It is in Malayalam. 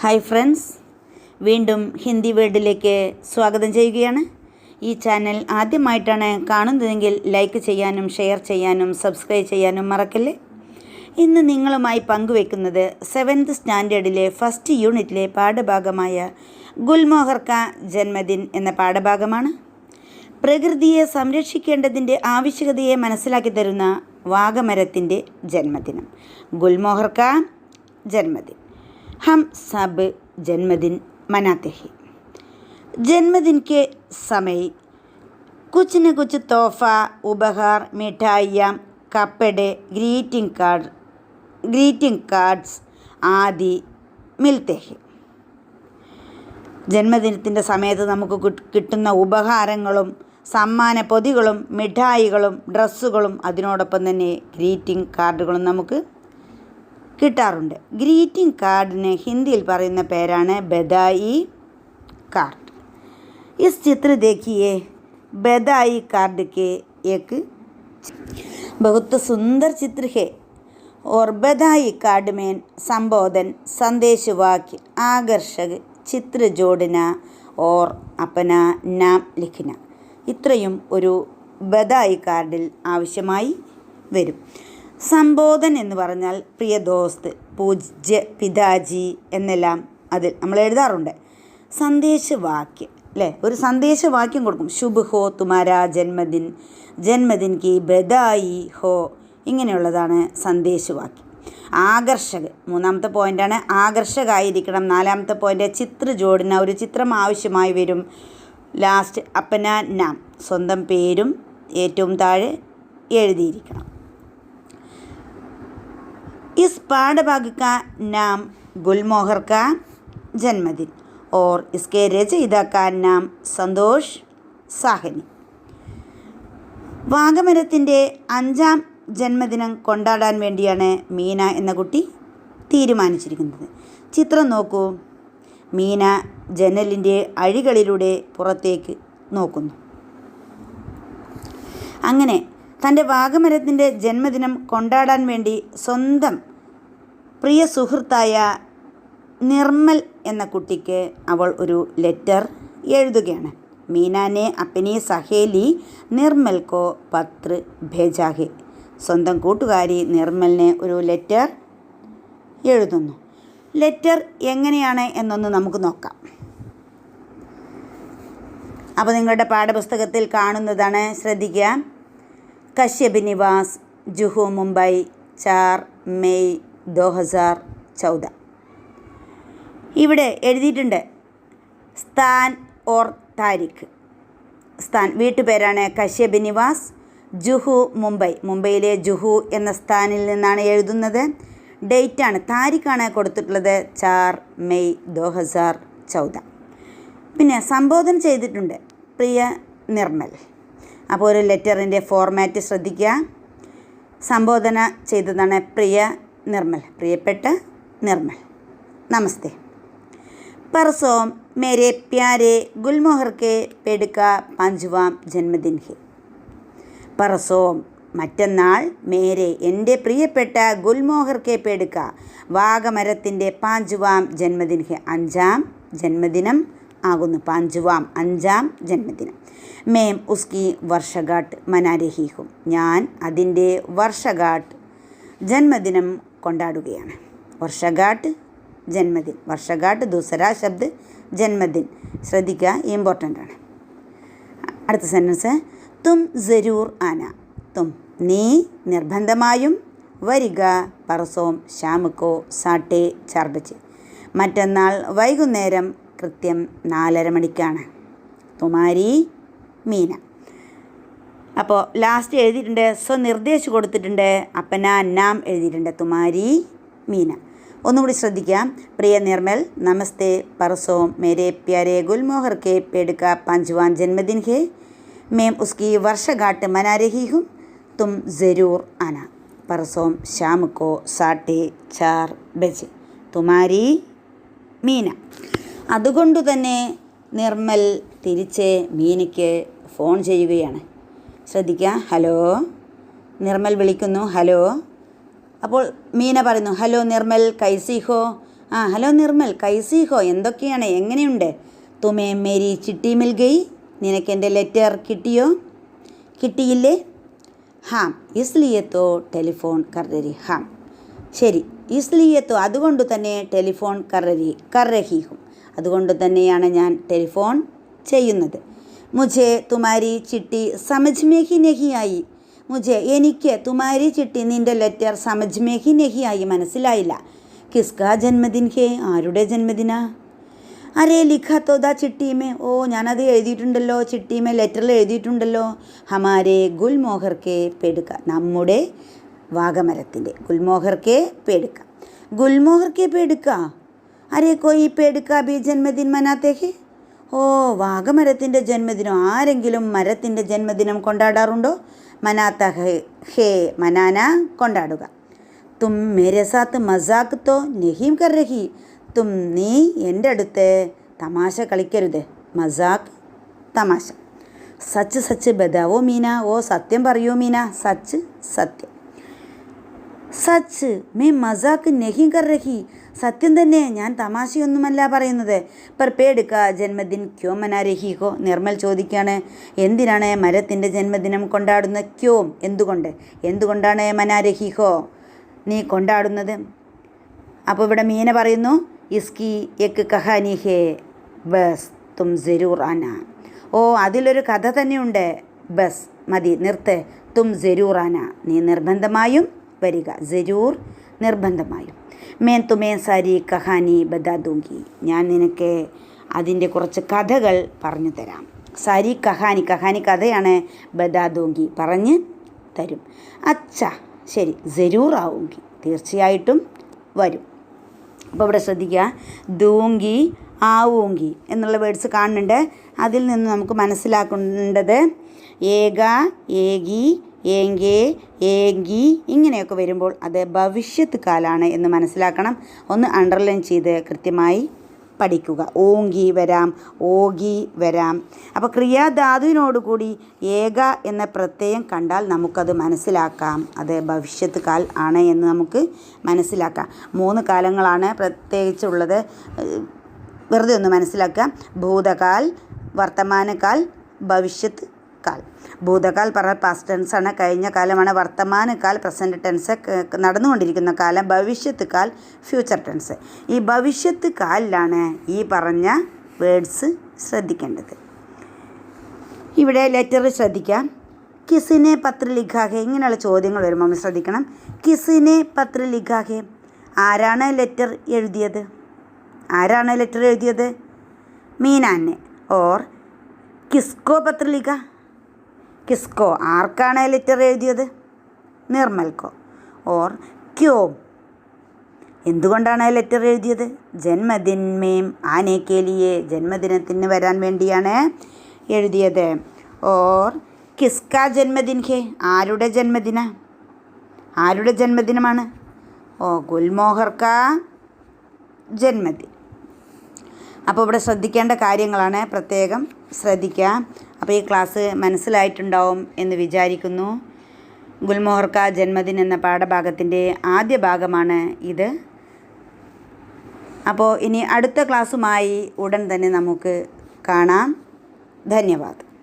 ഹായ് ഫ്രണ്ട്സ് വീണ്ടും ഹിന്ദി വേൾഡിലേക്ക് സ്വാഗതം ചെയ്യുകയാണ്. ഈ ചാനൽ ആദ്യമായിട്ടാണ് കാണുന്നതെങ്കിൽ ലൈക്ക് ചെയ്യാനും ഷെയർ ചെയ്യാനും സബ്സ്ക്രൈബ് ചെയ്യാനും മറക്കല്ലേ? ഇന്ന് നിങ്ങളുമായി പങ്കുവെക്കുന്നത് സെവൻത് സ്റ്റാൻഡേർഡിലെ ഫസ്റ്റ് യൂണിറ്റിലെ പാഠഭാഗമായ ഗുൽമോഹർ കാ ജന്മദിൻ എന്ന പാഠഭാഗമാണ്. പ്രകൃതിയെ സംരക്ഷിക്കേണ്ടതിന്റെ ആവശ്യകതയെ മനസ്സിലാക്കി തരുന്ന വാഗമരത്തിന്റെ ജന്മദിനം. ഗുൽമോഹർ കാ ജന്മദിൻ. ഹം സബ് ജന്മദിൻ മനാത്തെ ഹി ജന്മദിൻ കെ സമയ് കുച്ചിന് കുച്ച് തോഫ ഉപഹാർ മിഠായിയാം കപ്പട് ഗ്രീറ്റിംഗ് കാർഡ് ഗ്രീറ്റിംഗ് കാർഡ്സ് ആദി മിൽത്തെ ഹി ജന്മദിനത്തിന്റെ സമയത്ത് നമുക്ക് കിട്ടുന്ന ഉപഹാരങ്ങളും സമ്മാന പൊതികളും മിഠായികളും ഡ്രസ്സുകളും അതിനോടൊപ്പം തന്നെ ഗ്രീറ്റിംഗ് കാർഡുകളും നമുക്ക് കിട്ടാറുണ്ട് ഗ്രീറ്റിംഗ് കാർഡിന് ഹിന്ദിയിൽ പറയുന്ന പേരാണ് ബദായി कार्ड इस चित्र देखिए बधाई कार्ड के एक बहुत सुंदर चित्र है और बधाई कार्ड में संबोधन संदेश वाक्य आकर्षक चित्र जोड़ना और अपना नाम लिखना ഇത്രയും ഒരു ബദായി കാർഡിൽ ആവശ്യമായി വരും സംബോധൻ എന്ന് പറഞ്ഞാൽ പ്രിയ ദോസ്ത് പൂജ്യ പിതാജി എന്നെല്ലാം അതിൽ നമ്മൾ എഴുതാറുണ്ട്. സന്ദേശവാക്യം അല്ലേ? ഒരു സന്ദേശവാക്യം കൊടുക്കും. ശുഭ് ഹോ തുമാര ജന്മദിൻ ജന്മദിൻ കി ബദായി ഹോ ഇങ്ങനെയുള്ളതാണ് സന്ദേശവാക്യം. ആകർഷക മൂന്നാമത്തെ പോയിന്റാണ് ആകർഷകമായിരിക്കണം നാലാമത്തെ പോയിന്റ് ചിത്ര ജോഡിന ഒരു ചിത്രം ആവശ്യമായി വരും. ലാസ്റ്റ് അപ്പന നാം സ്വന്തം പേരും ഏറ്റവും താഴെ എഴുതിയിരിക്കണം. इस पाठभाग का नाम गुलमोहर का जन्मदिन और इसके रचयिता का नाम സന്തോഷ് സാഹനി വാഗമരത്തിൻ്റെ അഞ്ചാം ജന്മദിനം കൊണ്ടാടാൻ വേണ്ടിയാണ് മീന എന്ന കുട്ടി തീരുമാനിച്ചിരിക്കുന്നത് ചിത്രം നോക്കൂ മീന ജനലിൻ്റെ അഴികളിലൂടെ പുറത്തേക്ക് നോക്കുന്നു അങ്ങനെ തന്റെ വാഗമരത്തിന്റെ ജന്മദിനം കൊണ്ടാടാൻ വേണ്ടി സ്വന്തം പ്രിയ സുഹൃത്തായ നിർമ്മൽ എന്ന കുട്ടിക്ക് അവൾ ഒരു ലെറ്റർ എഴുതുകയാണ്. മീനാനെ അപ്പനി സഹേലി നിർമ്മൽക്കോ പത്ര് ഭേജാഹെ. സ്വന്തം കൂട്ടുകാരി നിർമ്മലിനെ ഒരു ലെറ്റർ എഴുതുന്നു. ലെറ്റർ എങ്ങനെയാണ് എന്നൊന്ന് നമുക്ക് നോക്കാം. അപ്പോൾ നിങ്ങളുടെ പാഠപുസ്തകത്തിൽ കാണുന്നതാണ് ശ്രദ്ധിക്കുക. കശ്യപ് നിവാസ് ജുഹു മുംബൈ ചാർ മെയ് ദോ ഹസാർ ചൗദ. ഇവിടെ എഴുതിയിട്ടുണ്ട് സ്ഥാൻ ഓർ താരിഖ്. സ്ഥാൻ വീട്ടുപേരാണ് കശ്യപ് നിവാസ് ജുഹു മുംബൈ. മുംബൈയിലെ ജുഹു എന്ന സ്ഥാനിൽ നിന്നാണ് എഴുതുന്നത്. ഡേറ്റാണ് താരിഖാണ് കൊടുത്തിട്ടുള്ളത് ചാർ മെയ് ദോ ഹസാർ ചൗദ. പിന്നെ സംബോധന ചെയ്തിട്ടുണ്ട് പ്രിയ നിർമ്മൽ. അപ്പോൾ ഒരു ലെറ്ററിൻ്റെ ഫോർമാറ്റ് ശ്രദ്ധിക്കുക സംബോധന ചെയ്തതാണ് പ്രിയ നിർമ്മൽ പ്രിയപ്പെട്ട നിർമ്മൽ നമസ്തേ परसों मेरे प्यारे गुलमोहर के पेड़ का पांचवाം ജന്മദിൻ ഹെ പറസോം മറ്റന്നാൾ മേരെ എൻ്റെ പ്രിയപ്പെട്ട ഗുൽമോഹർ കെ പേടുക്ക വാഗമരത്തിൻ്റെ പാഞ്ചുവാം ജന്മദിൻ ഹെ അഞ്ചാം ജന്മദിനം ആകുന്നു. പാഞ്ചുവാം അഞ്ചാം ജന്മദിനം. മേം ഉസ്കി വർഷഗാട്ട് മനാരഹിഹും. ഞാൻ അതിന്റെ വർഷഗാട്ട് ജന്മദിനം കൊണ്ടാടുകയാണ്. വർഷഗാട്ട് ജന്മദിൻ. വർഷഗാട്ട് ദൂസര ശബ്ദ് ജന്മദിൻ. ശ്രദ്ധിക്കുക ഇമ്പോർട്ടന്റ് ആണ്. അടുത്ത സെന്റൻസ് തും ജരൂർ ആന. തും. നീ നിർബന്ധമായും വരിക. പറസോം ശ്യാമുക്കോ സാട്ടെ ചാർബച്ച്. മറ്റന്നാൾ വൈകുന്നേരം കൃത്യം നാലര മണിക്കാണ്. തുമാരി മീന. അപ്പോൾ ലാസ്റ്റ് എഴുതിയിട്ടുണ്ട് സോ നിർദ്ദേശിച്ചു കൊടുത്തിട്ടുണ്ട് അപ്പന അന്നാം എഴുതിയിട്ടുണ്ട് തുമാരി മീന. ഒന്നുകൂടി ശ്രദ്ധിക്കാം പ്രിയ നിർമ്മൽ നമസ്തേ പർസോ മേരെ പ്യാരേ ഗുൽമോഹർ കെ പേടുക്ക പാഞ്ച്വാൻ ജന്മദിൻ ഹേ. മേം ഉസ്കി വർഷഘാട്ട് മനാ ഹും തും ജരൂർ അന. പർസോം ശ്യാമുക്കോ സാട്ടെ ചാർ ബജെ. തുമാരി മീന. അതുകൊണ്ട് തന്നെ നിർമ്മൽ തിരിച്ച് മീനയ്ക്ക് ഫോൺ ചെയ്യുകയാണ്. ശ്രദ്ധിക്കുക ഹലോ? നിർമ്മൽ വിളിക്കുന്നു ഹലോ? അപ്പോൾ മീന പറയുന്നു ഹലോ നിർമ്മൽ കൈസി ഹോ ആ ഹലോ നിർമ്മൽ കൈസി ഹോ എന്തൊക്കെയാണ്? എങ്ങനെയുണ്ട്? തുമേ മേരി ചിട്ടി മിൽ ഗയി നിനക്ക് എന്റെ ലെറ്റർ കിട്ടിയോ? കിട്ടിയില്ലേ? ഹാം ഇസ്ലിയത്തോ ടെലിഫോൺ കർരരി ഹാം. ശരി ഇസ്ലിയത്തോ അതുകൊണ്ട് തന്നെ ടെലിഫോൺ കർരരി കർരഹി ഹും അതുകൊണ്ട് തന്നെയാണ് ഞാൻ ടെലിഫോൺ ചെയ്യുന്നത്. മുझे തുമാരി ചിട്ടി സമജ് മേ ഹി നഹി ആയി മുझे എനിക്ക് തുമാരി ചിട്ടി നിന്റെ ലെറ്റർ സമജ് മേ ഹി നഹി ആയി മനസ്സിലായില്ല. കിസ്കാ ജന്മദിൻ ഹേ ആരുടെ ജന്മദിനാ? അരേ ലിഖാത്തോദാ ചിട്ടിമേ ഓ ഞാനത് എഴുതിയിട്ടുണ്ടല്ലോ ചിട്ടിമേ ലെറ്ററിൽ എഴുതിയിട്ടുണ്ടല്ലോ. ഹമാരെ ഗുൽമോഹർക്കെ പേടുക്ക നമ്മുടെ വാഗമരത്തിന്റെ ഗുൽമോഹർക്കെ പേടുക്ക. ഗുൽമോഹർ കെ പേടുക്ക? അരേ കോയി പേടുക്ക ബി ജന്മദിൻ മനാത്തേ ഹേ ഓ വാഗമരത്തിന്റെ ജന്മദിനം. ആരെങ്കിലും മരത്തിന്റെ ജന്മദിനം കൊണ്ടാടാറുണ്ടോ? മനാത്ത ഹേ ഹേ മനാന കൊണ്ടാടുക. തും മേരെ സാത്ത് മസാക്ക് തോ നഹീം കർ തും നീ എന്റെ അടുത്ത് തമാശ കളിക്കരുത്. മസാക്ക് തമാശ. സച്ച് സച്ച് ബദാവോ മീന. ഓ സത്യം പറയൂ മീന. സച്ച് സത്യം. സച്ച് മേ മസാക്ക് നഹീം കർ രഹി. സത്യം തന്നെ ഞാൻ തമാശയൊന്നുമല്ല പറയുന്നത്. പർ പേടുക്ക ജന്മദിൻ ക്യോ മനാരഹിഹോ നിർമ്മൽ ചോദിക്കുകയാണ്. എന്തിനാണ് മരത്തിന്റെ ജന്മദിനം കൊണ്ടാടുന്ന ക്യോം? എന്തുകൊണ്ട്? എന്തുകൊണ്ടാണ് മനാരഹിഹോ നീ കൊണ്ടാടുന്നത്? അപ്പോൾ ഇവിടെ മീന പറയുന്നു ഇസ്കി എക്ക് കഹാനി ഹേ ബസ് തും ജെരൂർ ആന ഓ അതിലൊരു കഥ തന്നെയുണ്ട്. ബസ് മതി നിർത്ത്. തും ജെരൂർ ആന നീ നിർബന്ധമായും വരിക. ജരൂർ നിർബന്ധമായും. മേൻ തുമേൻ സാരി കഹാനി ബദാദൂങ്കി ഞാൻ നിനക്ക് അതിന്റെ കുറച്ച് കഥകൾ പറഞ്ഞു തരാം. സാരി കഹാനി കഹാനി കഥയാണ് ബദാദൂങ്കി പറഞ്ഞ് തരും. അച്ഛ ശരി ജരൂർ ആവുങ്കി തീർച്ചയായിട്ടും വരും. അപ്പോൾ ഇവിടെ ശ്രദ്ധിക്കുക. ദൂങ്കി ആവൂങ്കി എന്നുള്ള വേർഡ്സ് കാണുന്നുണ്ട്. അതിൽ നിന്ന് നമുക്ക് മനസ്സിലാക്കേണ്ടത് ഏക ഏകി ഏങ്കേ ഏങ്കി ഇങ്ങനെയൊക്കെ വരുമ്പോൾ അത് ഭവിഷ്യത്ത് കാലാണ് എന്ന് മനസ്സിലാക്കണം. ഒന്ന് അണ്ടർലൈൻ ചെയ്ത് കൃത്യമായി പഠിക്കുക. ഓങ്കി വരാം ഓഗി വരാം. അപ്പോൾ ക്രിയാധാതുവിനോടുകൂടി ഏക എന്ന പ്രത്യയം കണ്ടാൽ നമുക്കത് മനസ്സിലാക്കാം. അത് ഭവിഷ്യത്ത് കാൽ ആണ് എന്ന് നമുക്ക് മനസ്സിലാക്കാം. മൂന്ന് കാലങ്ങളാണ് പ്രത്യേകിച്ചുള്ളത്. വെറുതെ ഒന്ന് മനസ്സിലാക്കുക ഭൂതകാൽ വർത്തമാനകാൽ ഭവിഷ്യത്ത് കാൽ ഭൂതകാൽ പറ പാസ്റ്റ് ടെൻസ് ആണ് കഴിഞ്ഞ കാലമാണ് വർത്തമാനകാൽ പ്രസന്റ് ടെൻസ് നടന്നുകൊണ്ടിരിക്കുന്ന കാലം ഭവിഷ്യത്ത് കാൽ ഫ്യൂച്ചർ ടെൻസ് ഈ ഭവിഷ്യത്ത് കാലിലാണ് ഈ പറഞ്ഞ വേർഡ്സ് ശ്രദ്ധിക്കേണ്ടത്. ഇവിടെ ലെറ്റർ ശ്രദ്ധിക്കാം. കിസിനെ പത്ര ലിഖാഹെ ഇങ്ങനെയുള്ള ചോദ്യങ്ങൾ വരുമ്പോൾ നമ്മൾ ശ്രദ്ധിക്കണം. കിസിനെ പത്ര ലിഖാഹെ ആരാണ് ലെറ്റർ എഴുതിയത്? ആരാണ് ലെറ്റർ എഴുതിയത്? മീനാനെ ഓർ കിസ്കോ പത്ര ലിഖ കിസ്കോ. ആർക്കാണ് ലെറ്റർ എഴുതിയത്? നിർമ്മൽക്കോ. ഓർ ക്യോം. എന്തുകൊണ്ടാണ് ലെറ്റർ എഴുതിയത്? ജന്മദിന്മേം ആനെ കേലിയെ ജന്മദിനത്തിന് വരാൻ വേണ്ടിയാണ് എഴുതിയത്. ഓർ കിസ്ക ജന്മദിൻ ഹേ ആരുടെ ജന്മദിന? ആരുടെ ജന്മദിനമാണ്? ഓ ഗുൽമോഹർക്ക ജന്മദിൻ. അപ്പോൾ ഇവിടെ ശ്രദ്ധിക്കേണ്ട കാര്യങ്ങളാണ്. പ്രത്യേകം ശ്രദ്ധിക്കുക അപ്പോൾ ഈ ക്ലാസ് മനസ്സിലായിട്ടുണ്ടാവും എന്ന് വിചാരിക്കുന്നു. ഗുൽമോഹർക്ക ജന്മദിൻ എന്ന പാഠഭാഗത്തിന്റെ ആദ്യ ഭാഗമാണ് ഇത്. അപ്പോൾ ഇനി അടുത്ത ക്ലാസ്സുമായി ഉടൻ തന്നെ നമുക്ക് കാണാം. ധന്യവാദം.